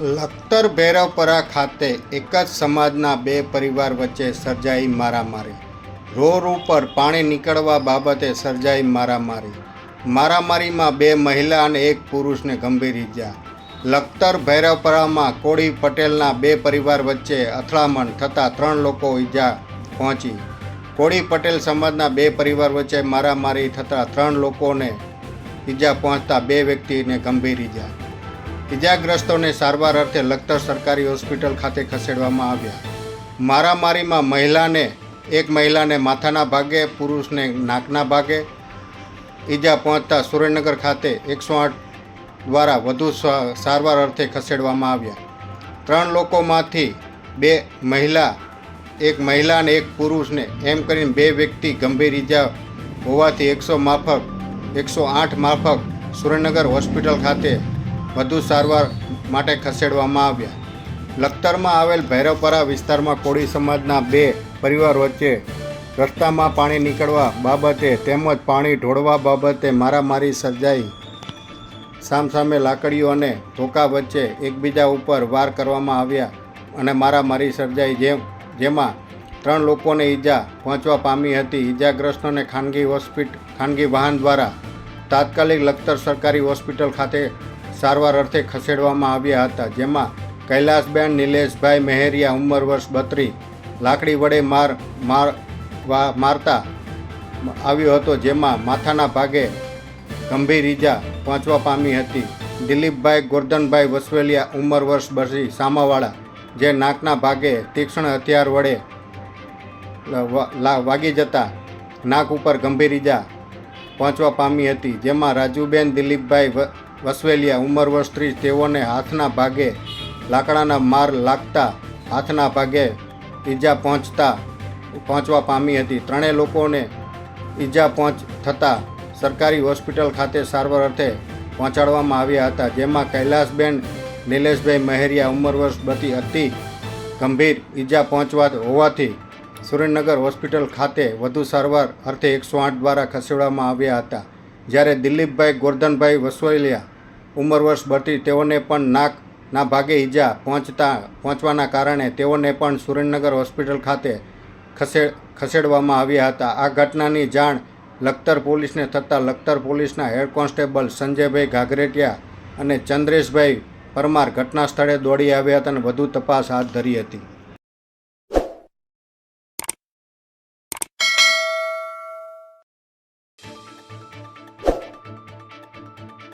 લખતર ભૈરવપરા ખાતે એક જ સમાજના બે પરિવાર વચ્ચે સર્જાઈ મારામારી. રોડ ઉપર પાણી નીકળવા બાબતે સર્જાઈ મારામારી. મારામારીમાં બે મહિલા અને એક પુરુષને ગંભીર ઈજા. લખતર ભૈરવપરામાં કોળી પટેલના બે પરિવાર વચ્ચે અથડામણ થતાં ત્રણ લોકો ઈજા પહોંચી. કોળી પટેલ સમાજના બે પરિવાર વચ્ચે મારામારી થતાં ત્રણ લોકોને ઈજા પહોંચતા બે વ્યક્તિને ગંભીર ઈજા. ઇજાગ્રસ્તોને સારવાર અર્થે લખતર સરકારી હોસ્પિટલ ખાતે ખસેડવામાં આવ્યા. મારામારીમાં મહિલાને, એક મહિલાને માથાના ભાગે, પુરુષને નાકના ભાગે. ઈજા પહોંચતા સુરેન્દ્રનગર ખાતે એકસો આઠ દ્વારા વધુ સારવાર અર્થે ખસેડવામાં આવ્યા. ત્રણ લોકોમાંથી બે મહિલા, એક મહિલા અને એક પુરુષને એમ કરીને બે વ્યક્તિ ગંભીર ઈજા હોવાથી એકસો માફક, એકસો આઠ માફક સુરેન્દ્રનગર હોસ્પિટલ ખાતે વધુ સારવાર માટે ખસેડવામાં આવ્યા. લખતરમાં આવેલ ભૈરવપરા વિસ્તારમાં કોળી સમાજના બે પરિવાર વચ્ચે રસ્તામાં પાણી નીકળવા બાબતે તેમજ પાણી ઢોળવા બાબતે મારામારી સર્જાઈ. સામસામે લાકડીઓ અને ધોકા વચ્ચે એકબીજા ઉપર વાર કરવામાં આવ્યા અને મારામારી સર્જાઈ જેમ, જેમાં ત્રણ લોકોને ઈજા પહોંચવા પામી હતી. ઈજાગ્રસ્તોને ખાનગી હોસ્પિટ, ખાનગી વાહન દ્વારા તાત્કાલિક લખતર સરકારી હોસ્પિટલ ખાતે સારવાર અર્થે ખસેડવામાં આવ્યા હતા, જેમાં કૈલાસબેન નિલેશભાઈ મહેરિયા ઉંમર વર્ષ બત્રીસ, લાકડી વડે માર માર મારતા આવ્યો હતો, જેમાં માથાના ભાગે ગંભીર ઈજા પહોંચવા પામી હતી. દિલીપભાઈ ગોરધનભાઈ વસવેલિયા ઉંમર વર્ષ બસી, સામાવાળા, જે નાકના ભાગે તીક્ષ્ણ હથિયાર વડે વાગી જતા નાક ઉપર ગંભીર ઈજા પહોંચવા પામી હતી, જેમાં રાજુબેન દિલીપભાઈ વસવેલિયા ઉંમર વર્ષ તેઓને હાથના ભાગે લાકડાના માર લાગતા હાથના ભાગે ઈજા પહોંચતા, પહોંચવા પામી હતી. ત્રણેય લોકોને ઈજા પહોંચ થતાં સરકારી હોસ્પિટલ ખાતે સારવાર અર્થે પહોંચાડવામાં આવ્યા હતા, જેમાં કૈલાસબેન, નિલેશભાઈ મહેરિયા ઉંમર વર્ષ બધી અતિ ગંભીર ઈજા પહોંચવા હોવાથી સુરેન્દ્રનગર હોસ્પિટલ ખાતે વધુ સારવાર અર્થે એકસો આઠ દ્વારા ખસેડવામાં આવ્યા હતા. જ્યારે દિલીપભાઈ ગોરધનભાઈ વસવેલિયા ઉંમર વર્ષ બત્રીસ તેઓને પણ નાકના ભાગે ઈજા પહોંચતા પહોંચવાના કારણે તેઓને પણ સુરેન્દ્રનગર હોસ્પિટલ ખાતે ખસે ખસેડવામાં આવ્યા હતા. આ ઘટનાની જાણ લખતર પોલીસને થતાં લખતર પોલીસના હેડ કોન્સ્ટેબલ સંજયભાઈ ઘાઘરેટિયા અને ચંદ્રેશભાઈ પરમાર ઘટના સ્થળે દોડી આવ્યા હતા અને વધુ તપાસ હાથ ધરી હતી.